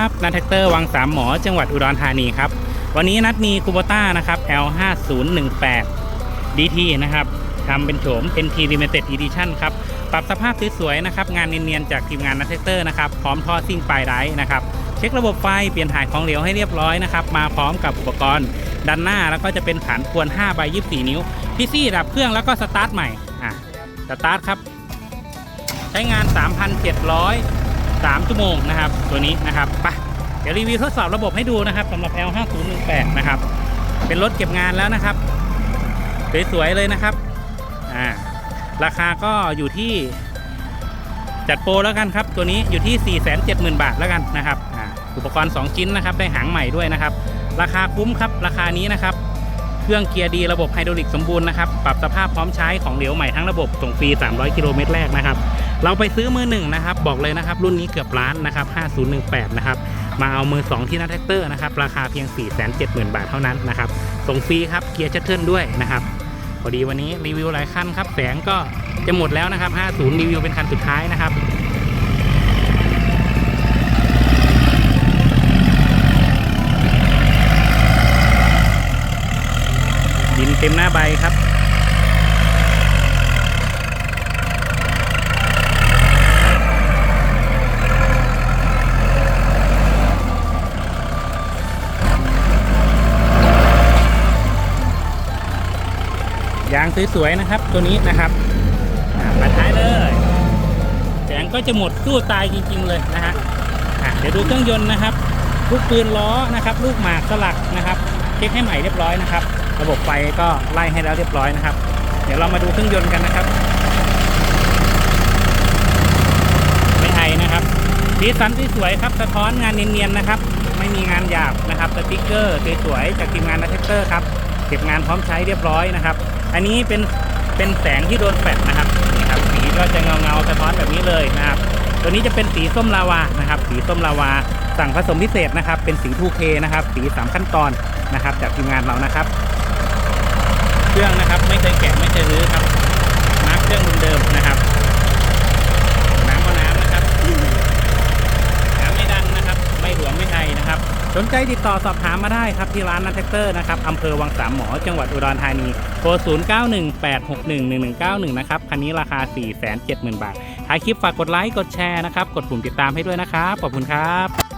ครับนัทแท็กเตอร์วังสามหมอจังหวัดอุดรธานีครับ วันนี้นัดมีคูโบต้านะครับ L5018 DT นะครับทำเป็นโฉม NT Limited Edition ครับ ปรับสภาพสวยๆนะครับ งานเนียนๆจากทีมงานนัทแท็กเตอร์นะครับ พร้อมท่อซิ่งปลายไร้นะครับ เช็คระบบไฟ เปลี่ยนถ่ายของเหลวให้เรียบร้อยนะครับ มาพร้อมกับอุปกรณ์ด้านหน้าแล้วก็จะเป็นฐานควน5ใบ24 นิ้วพี่ซี่ดับเครื่องแล้วก็สตาร์ทใหม่ อะ สตาร์ทครับ ใช้งาน 3,700 3 ชั่วโมงนะครับ ตัวนี้นะครับไปะเดี๋ยวรีวิวทดสอบระบบให้ดูนะครับสำหรับ L5018 นะครับ เป็นรถเก็บงานแล้วนะครับ สวยๆเลยนะครับอ่าราคาก็อยู่ที่จัดโปรแล้วกันครับ ตัวนี้อยู่ที่ 470,000 บาทแล้วกันนะครับอ่าอุปกรณ์ 2 ชิ้นนะครับ ได้หางใหม่ด้วยนะครับ ราคาคุ้มครับ ราคานี้นะครับ เครื่องเกียร์ดีระบบไฮดรอลิกสมบูรณ์นะครับ ปรับสภาพพร้อมใช้ของเหลวใหม่ทั้งระบบส่งฟรี 300 กิโลเมตรแรกนะครับ เราไปซื้อมือหนึ่งนะครับ บอกเลยนะครับ รุ่นนี้เกือบล้านนะครับ 5018 นะครับ มาเอามือ 2 ที่นัทแท็กเตอร์นะครับ ราคาเพียง 470,000 บาทเท่านั้นนะครับ ส่งฟรีครับ เกียร์ชัตเทิลด้วยนะครับ พอดีวันนี้รีวิวหลายคันครับ แสงก็จะหมดแล้วนะครับ 50 รีวิวเป็นคันสุดท้ายนะครับดินเต็มหน้าใบครับ สวยๆนะครับ ตัวนี้นะครับมาท้ายเลยแสงก็จะหมดสู้ตายจริง ๆ เลยนะฮะเดี๋ยวดูเครื่องยนต์นะครับลูกปืนล้อนะครับ ลูกหมากสลักนะครับเช็คให้ใหม่เรียบร้อยนะครับ ระบบไฟก็ไล่ให้แล้วเรียบร้อยนะครับ เดี๋ยวเรามาดูเครื่องยนต์กันนะครับไม่ไทยนะครับสีสันสวยๆครับสะท้อนงานเนียนๆนะครับ ไม่มีงานหยาบนะครับสติ๊กเกอร์สวยๆจากทีมงานนัทเทคเตอร์ครับเก็บงานพร้อมใช้เรียบร้อยนะครับ อันนี้เป็นเป็นแสงที่โดนแฟลชนะครับนี่ครับสีก็จะเงาเงาสะท้อนแบบนี้เลยนะครับ ตัวนี้จะเป็นสีส้มลาวานะครับ สีส้มลาวาสั่งผสมพิเศษนะครับ เป็นสี 2K นะครับ สีสามขั้นตอนนะครับ จากทีมงานเรานะครับ เครื่องนะครับไม่เคยแกะไม่เคยรื้อครับมาร์คเครื่องเดิมๆนะครับ น้ำก็น้ำนะครับ น้ำไม่ดันนะครับ ไม่หลวมไม่ไทย นะครับสนใจติดต่อสอบถามมาได้ครับที่ร้านนันแท็กเตอร์นะครับอำเภอวังสามหมอจังหวัดอุดรธานีโทร 0918611191 นะครับคันนี้ราคา 470,000 บาทท้ายคลิปฝากกดไลค์กดแชร์นะครับ กดปุ่มติดตามให้ด้วยนะครับ ขอบคุณครับ